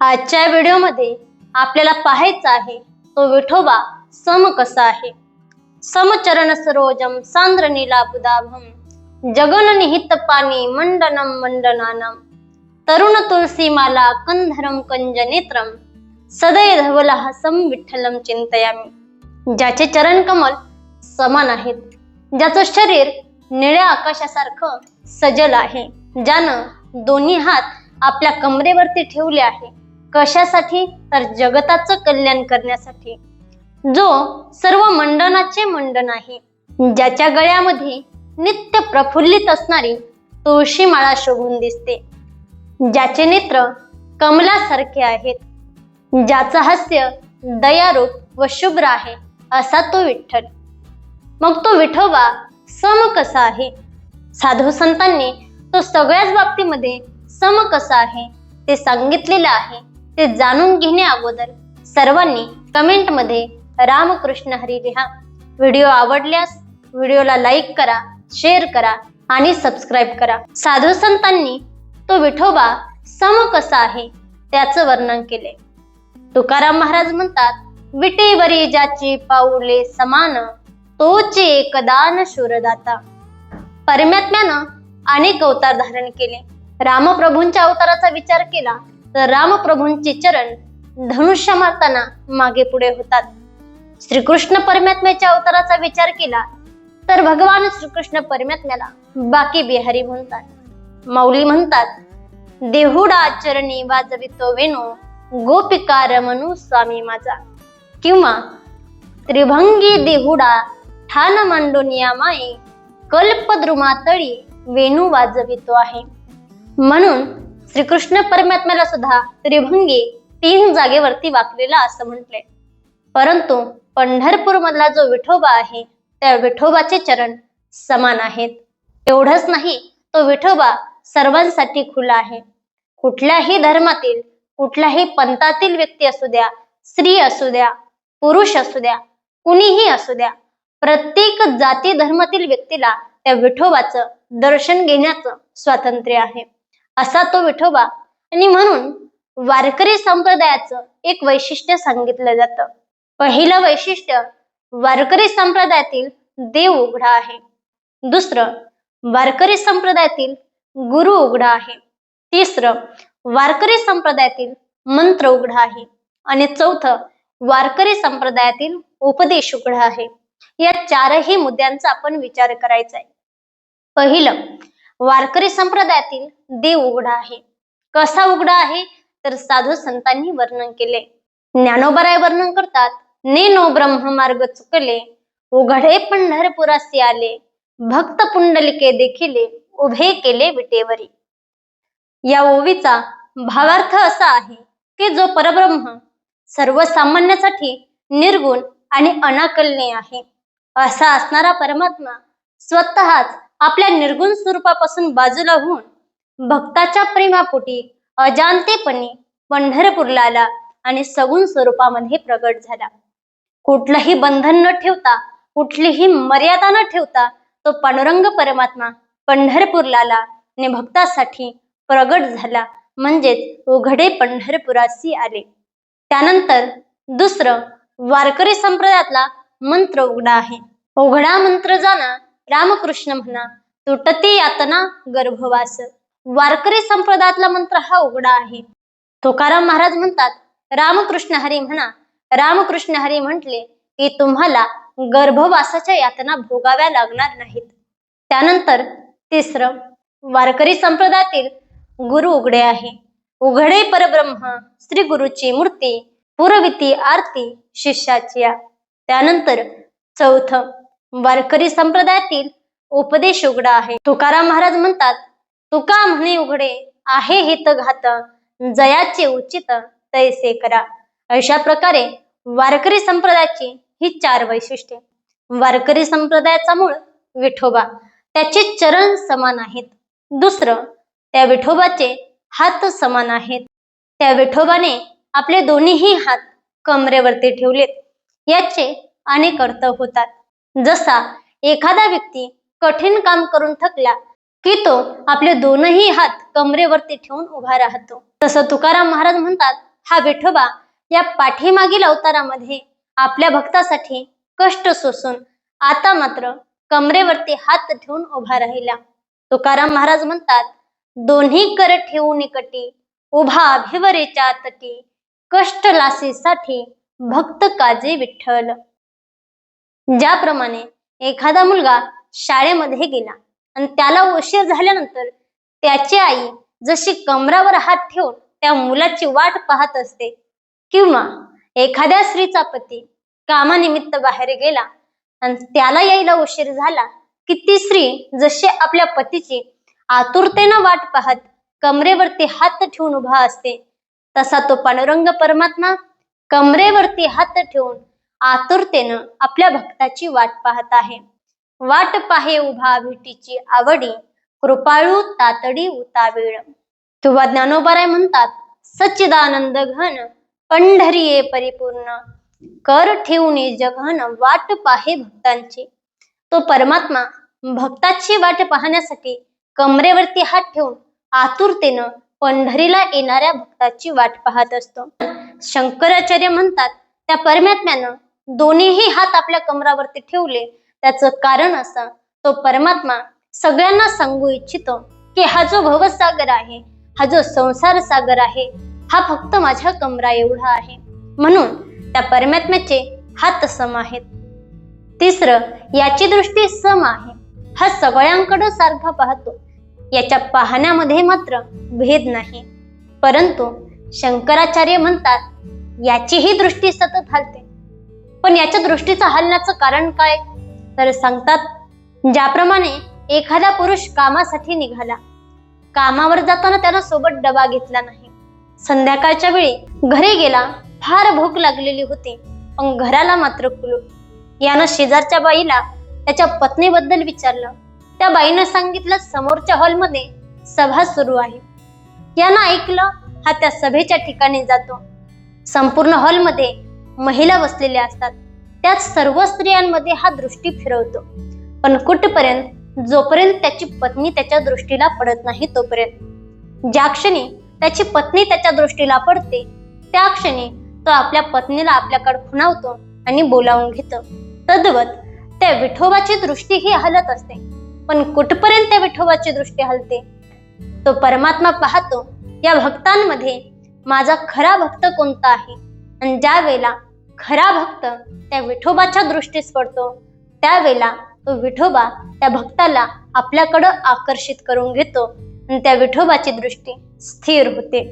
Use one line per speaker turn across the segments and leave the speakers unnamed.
आजच्या व्हिडिओमध्ये आपल्याला पाहायचं आहे तो विठोबा सम कसा आहे? समचरण सरोजम सांद्र नीलाबुदाभम जगन निहित पाणी मंडनम मंडनानम तरुण तुलसी माला कंधरम कंज नेत्रम सदै धवलहासम विठ्ठलम चिंतयामी ज्याचे चरण कमल समान आहेत ज्याचं शरीर निळ्या आकाशासारखं सजल आहे ज्यानं दोन्ही हात आपल्या कमरेवरती ठेवले आहे कशासाठी? तर जगताचं कल्याण करण्यासाठी. जो सर्व मंडनाचे मंडन आहे ज्याच्या गळ्यामध्ये नित्य प्रफुल्लित असणारी तुळशी माळा शोभून दिसते. ज्याचे नेत्र कमलासारखे आहेत. ज्याचं हास्य दयारूप व शुभ्र आहे असा तो विठ्ठल. मग तो विठोबा सम कसा आहे? साधू संतांनी तो सगळ्याच बाबतीमध्ये सम कसा आहे ते सांगितलेलं आहे. ते जाणून घेण्या अगोदर सर्वांनी कमेंटमध्ये रामकृष्ण हरी लिहा. व्हिडिओ आवडल्यास व्हिडिओला लाईक करा शेअर करा आणि सबस्क्राईब करा. साधू संतांनी तो विठोबा सम कसा आहे त्याचं वर्णन केले तुकाराम महाराज म्हणतात विटेवरी ज्याची पाऊले समान तोचे एकदान शूरदाता. परमात्म्यानं अनेक अवतार धारण केले. रामप्रभूंच्या अवताराचा विचार केला तर रामप्रभूंचे चरण धनुष्य मारताना मागे पुढे होतात. श्रीकृष्ण परमात्म्याच्या अवताराचा विचार केला तर भगवान श्रीकृष्ण परमात्म्याला बाकी बिहारी म्हणतात. माऊली म्हणतात देहुडा चरणी वाजवितो वेणू गोपिका रमणू स्वामी माझा. किंवा त्रिभंगी देहुडा ठाण मांडोनिया माई कल्पद्रुमातळी वेणू वाजवितो आहे. म्हणून श्रीकृष्ण परमात्म्याला सुद्धा त्रिभंगी तीन जागेवरती वाकलेला असं म्हटलंय परंतु पंढरपूर मधला जो विठोबा आहे त्या विठोबाचे चरण समान आहेत. एवढंच नाही तो विठोबा सर्वांसाठी खुला आहे. कुठल्याही धर्मातील कुठल्याही पंथातील व्यक्ती असू द्या स्त्री असू द्या पुरुष असू द्या कुणीही असू द्या प्रत्येक जाती धर्मातील व्यक्तीला त्या विठोबाचं दर्शन घेण्याचं स्वातंत्र्य आहे. असा तो विठोबा. आणि म्हणून वारकरी संप्रदायाचं एक वैशिष्ट्य सांगितलं जातं. पहिलं वैशिष्ट्य वारकरी संप्रदायातील देव उघडा आहे. दुसरं वारकरी संप्रदायातील गुरु उघडा आहे. तिसरं वारकरी संप्रदायातील मंत्र उघडा आहे. आणि चौथं वारकरी संप्रदायातील उपदेश उघडा आहे. या चारही मुद्द्यांचा आपण विचार करायचा आहे पहिलं वारकरी संप्रदायातील देव उघडा आहे. कसा उघडा आहे? तर साधू संतांनी वर्णन केले. ज्ञानोबराय वर्णन करतात नेनो ब्रह्म मार्ग चुकले उघडे पंढरपुरासी आले भक्त पुंडलिके देखील उभे केले विटेवरी. या ओवीचा भावार्थ असा आहे की जो परब्रह्म सर्वसामान्यासाठी निर्गुण आणि अनाकलनीय आहे. असा असणारा परमात्मा स्वतःच आपल्या निर्गुण स्वरूपापासून बाजूला होऊन भक्ताच्या प्रेमापोटी अजाणतेपणे पंढरपूरला आला आणि सगुण स्वरूपामध्ये प्रगट झाला. कुठलंही बंधन न ठेवता कुठलीही मर्यादा न ठेवता तो पांडुरंग परमात्मा पंढरपूरला आला आणि भक्तासाठी प्रगट झाला. म्हणजेच उघडे पंढरपुरासी आले. त्यानंतर दुसरं वारकरी संप्रदायातला मंत्र उघडा आहे. उघडा मंत्र जाणा रामकृष्ण म्हणा तुटती यातना गर्भवास. वारकरी संप्रदायातला मंत्र हा उघडा आहे. तुकाराम महाराज म्हणतात रामकृष्ण हरी म्हणा रामकृष्ण हरी म्हटले की तुम्हाला गर्भवासाच्या यातना भोगाव्या लागणार नाहीत. त्यानंतर तिसरं वारकरी संप्रदायातील गुरु उघडे आहे. उघडे परब्रह्म श्री गुरुची मूर्ती पुरविती आरती शिष्याची त्यानंतर चौथं वारकरी संप्रदायातील उपदेश उघडा आहे. तुकाराम महाराज म्हणतात तुका म्हणे उघडे आहे हित घात जयाचे उचित तैसे करा. अशा प्रकारे वारकरी संप्रदायाची ही चार वैशिष्ट्ये. वारकरी संप्रदायाचा मूळ विठोबा. त्याचे चरण समान आहेत. दुसरं त्या विठोबाचे हात समान आहेत. त्या विठोबाने आपले दोन्हीही हात कमरेवरती ठेवलेत. याचे अनेक अर्थ होतात. जसा एखादा व्यक्ती कठीण काम करून थकला की तो आपले दोनही हात कमरेवरती ठेवून उभा राहतो. तसं तुकाराम महाराज म्हणतात हा विठोबा या पाठीमागील अवतारामध्ये आपल्या भक्तासाठी कष्ट सोसून आता मात्र कमरेवरती हात ठेवून उभा राहिला. तुकाराम महाराज म्हणतात दोन्ही कर ठेवून कटी उभा भिवरेच्या तटी कष्ट लासीसाठी भक्त काजे विठ्ठल. ज्याप्रमाणे एखादा मुलगा शाळेमध्ये गेला आणि त्याला उशीर झाल्यानंतर त्याची आई जशी कमरावर हात ठेवून त्या मुलाची वाट पाहत असते किंवा एखाद्या स्त्रीचा पती कामानिमित्त बाहेर गेला आणि त्याला यायला उशीर झाला की ती स्त्री जशी आपल्या पतीची आतुरतेनं वाट पाहत कमरेवरती हात ठेवून उभा असते तसा तो पांडुरंग परमात्मा कमरेवरती हात ठेवून आतुरतेनं आपल्या भक्ताची वाट पाहत आहे. वाट पाहे उभा भेटीची आवडी कृपाळू तातडी उतावीळ. किंवा ज्ञानोबाराय म्हणतात सच्चिदानंद घन पंढरीये परिपूर्ण. कर ठेवून जघन वाट पाहे भक्तांची. तो परमात्मा भक्ताची वाट पाहण्यासाठी कमरेवरती हात ठेवून आतुरतेनं पंढरीला येणाऱ्या भक्ताची वाट पाहत असतो. शंकराचार्य म्हणतात त्या परमात्म्यानं दोन्हीही हात आपल्या कमरावरती ठेवले. त्याचं कारण असं तो परमात्मा सगळ्यांना सांगू इच्छितो की हा जो भवसागर आहे हा जो संसार सागर आहे हा फक्त माझ्या कमरा एवढा आहे. म्हणून त्या परमात्म्याचे हात सम आहेत. तिसरं याची दृष्टी सम आहे. हा सगळ्यांकडे सारखा पाहतो. याच्या पाहण्यामध्ये मात्र भेद नाही. परंतु शंकराचार्य म्हणतात याचीही दृष्टी सतत हलते. पण याच्या दृष्टीचं हलण्याचं कारण काय? तर सांगतात ज्याप्रमाणे एखादा पुरुष कामासाठी निघाला कामावर जाताना त्यानं सोबत डबा घेतला नाही. संध्याकाळच्या वेळी घरी गेला फार भूक लागलेली होती पण घराला मात्र कुलूप यानं शेजारच्या बाईला त्याच्या पत्नीबद्दल विचारलं. त्या बाईनं सांगितलं समोरच्या हॉलमध्ये सभा सुरू आहे. यानं ऐकलं हा त्या सभेच्या ठिकाणी जातो. संपूर्ण हॉलमध्ये महिला बसलेल्या असतात. त्यात सर्व स्त्रियांमध्ये हा दृष्टी फिरवतो. पण कुठपर्यंत? जोपर्यंत त्याची पत्नी त्याच्या दृष्टीला पडत नाही तोपर्यंत. ज्या क्षणी त्याची पत्नी त्याच्या दृष्टीला पडते त्या क्षणी तो आपल्या पत्नीला आपल्याकडे खुणावतो आणि बोलावून घेतो. तद्वत त्या विठोबाची दृष्टी ही हलत असते. पण कुठपर्यंत त्या विठोबाची दृष्टी हलते? तो परमात्मा पाहतो या भक्तांमध्ये माझा खरा भक्त कोणता आहे? आणि ज्या वेळेला खरा भक्त त्या विठोबाच्या दृष्टीस पडतो. त्यावेळेला तो विठोबा त्या भक्ताला आपल्याकडं आकर्षित करून घेतो आणि त्या विठोबाची दृष्टी स्थिर होते.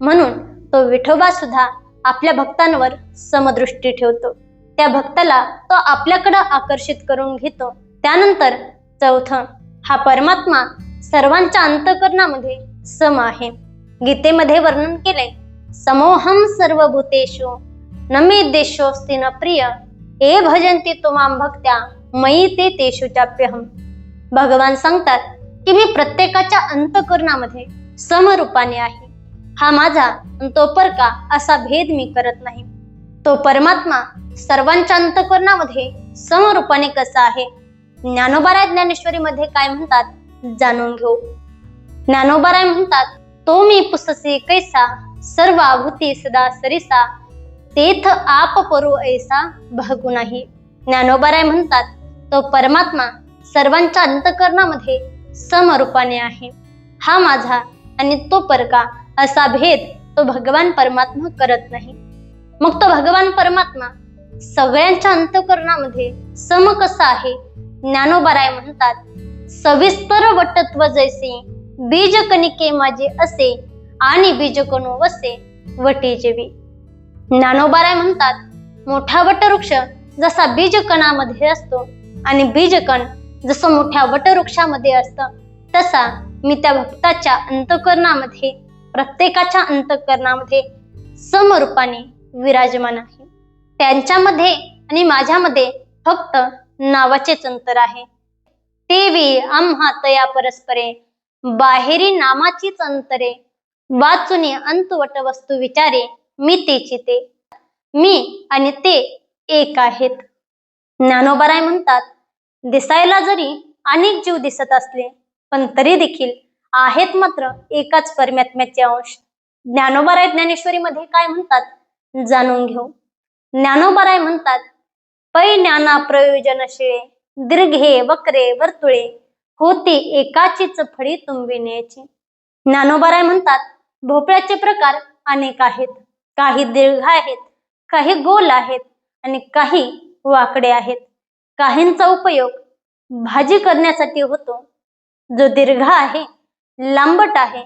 म्हणून तो विठोबा सुद्धा आपल्या भक्तांवर समदृष्टी ठेवतो. त्या भक्ताला तो आपल्याकडं आकर्षित करून घेतो. त्यानंतर चौथं हा परमात्मा सर्वांच्या अंतकरणामध्ये सम आहे. गीतेमध्ये वर्णन केले समोहम सर्वभूतेषु न नमी देशोस्ति न प्रिय। ए भजंती तुमाम भक्त्या मयी ते तेषु चाप्यहम। भगवान सांगतात की मी प्रत्येकाच्या अंतकरणामध्ये समरूपाने आहे। हा माझा तो परका असा भेद मी करत नाही। तो परमात्मा सर्वांच्या अंतकरणामध्ये समरूपाने कसा आहे? ज्ञानोबाराय ज्ञानेश्वरी मध्ये काय म्हणतात जाणून घेऊ। ज्ञानोबाराय म्हणतात तो मी पुससी कैसा सर्व आभूती सदा सरिसा तेथ आप परू ऐसा भागू नाही. ज्ञानोबाराय म्हणतात तो परमात्मा सर्वांच्या अंतकरणामध्ये समरूपाने आहे. हा माझा आणि तो परका असा भेद तो भगवान परमात्मा करत नाही. मग तो भगवान परमात्मा सगळ्यांच्या अंतकरणामध्ये सम कसा आहे? ज्ञानोबाराय म्हणतात सविस्तर वटत्व जैसे बीज कणिके माझे असे आणि बीज कणू वसे वटी जेवी. ज्ञानोबाराय म्हणतात मोठा वटवृक्ष जसा बीज कणामध्ये असतो आणि बीजकण जसं मोठ्या वटवृक्षामध्ये असतं तसा मी त्या भक्ताच्या अंतकरणामध्ये प्रत्येकाच्या अंतकरणामध्ये समरूपाने विराजमान आहे. त्यांच्यामध्ये आणि माझ्यामध्ये फक्त नावाचेच अंतर आहे. तेवी आम्हा तया परस्परे बाहेरी नामाचीच अंतरे वाचुनी अंतवट वस्तू विचारे मी तेची ते. मी आणि ते एक आहेत. ज्ञानोबाराय म्हणतात दिसायला जरी अनेक जीव दिसत असले पण तरी देखील आहेत मात्र एकाच परमात्म्याचे अंश. ज्ञानोबाराय ज्ञानेश्वरीमध्ये काय म्हणतात जाणून घेऊ. ज्ञानोबाराय म्हणतात पै ज्ञाना प्रयोजनशिळे दीर्घे वक्रे वर्तुळे होते एकाचीच फळी तुंबिण्याची. ज्ञानोबाराय म्हणतात भोपळ्याचे प्रकार अनेक आहेत. काही दीर्घ आहेत काही गोल आहेत आणि काही वाकडे आहेत. काहींचा उपयोग भाजी करण्यासाठी होतो. जो दीर्घ आहे लांबट आहे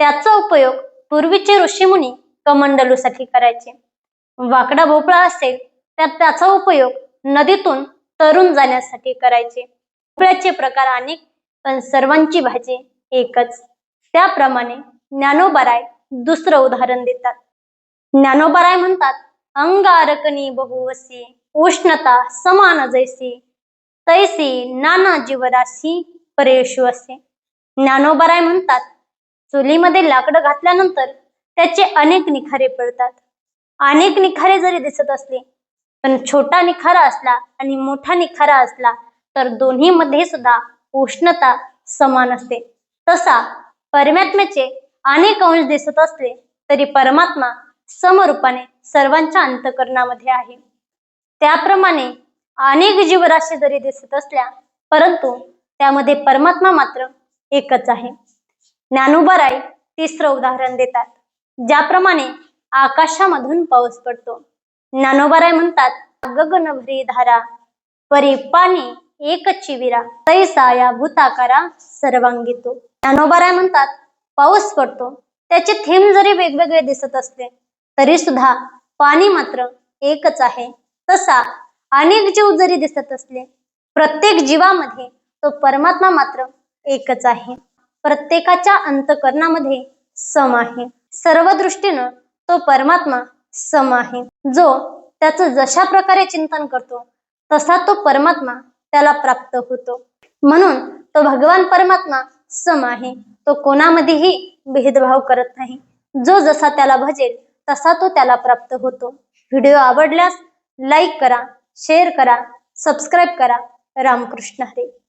त्याचा उपयोग पूर्वीचे ऋषीमुनी कमंडलूसाठी करायचे. वाकडा भोपळा असेल तर त्याचा उपयोग नदीतून तरुण जाण्यासाठी करायचे. भोपळ्याचे प्रकार अनेक पण सर्वांची भाजी एकच. त्याप्रमाणे ज्ञानोबराय दुसरं उदाहरण देतात. ज्ञानोपराय म्हणतात अंगारकनी बहुवसी उष्णता समान जैसी तैसी नाना जीवराशी परेशू असे. ज्ञानोबराय म्हणतात चुलीमध्ये लाकडं घातल्यानंतर त्याचे अनेक निखारे पडतात. अनेक निखारे जरी दिसत असले पण छोटा निखारा असला आणि मोठा निखारा असला तर दोन्ही मध्ये सुद्धा उष्णता समान असते. तसा परमात्म्याचे अनेक अंश दिसत असले तरी परमात्मा समरूपाने सर्वांच्या अंतकरणामध्ये आहे. त्याप्रमाणे अनेक जीवराशी जरी दिसत असल्या परंतु त्यामध्ये परमात्मा मात्र एकच आहे. ज्ञानोबाराय तिसरं उदाहरण देतात ज्याप्रमाणे आकाशामधून पाऊस पडतो. ज्ञानोबाराय म्हणतात गगनभरी धारा परी पाणी एक चिविरा तैसा या भूताकारा सर्वांगीतो. ज्ञानोबाराय म्हणतात पाऊस पडतो त्याचे थेंब जरी वेगवेगळे दिसत असते तरी सुद्धा पाणी मात्र एकच आहे. तसा अनेक जीव जरी दिसत असले प्रत्येक जीवामध्ये तो परमात्मा मात्र एकच आहे. प्रत्येकाच्या अंतकरणामध्ये सम आहे. सर्व दृष्टीनं तो परमात्मा सम आहे. जो त्याचं जशा प्रकारे चिंतन करतो तसा तो परमात्मा त्याला प्राप्त होतो. म्हणून तो भगवान परमात्मा सम आहे. तो कोणामध्येही भेदभाव करत नाही. जो जसा त्याला भजेल तसा तो त्याला प्राप्त होतो. व्हिडिओ आवडल्यास लाईक करा शेअर करा सबस्क्राईब करा. रामकृष्ण हरे.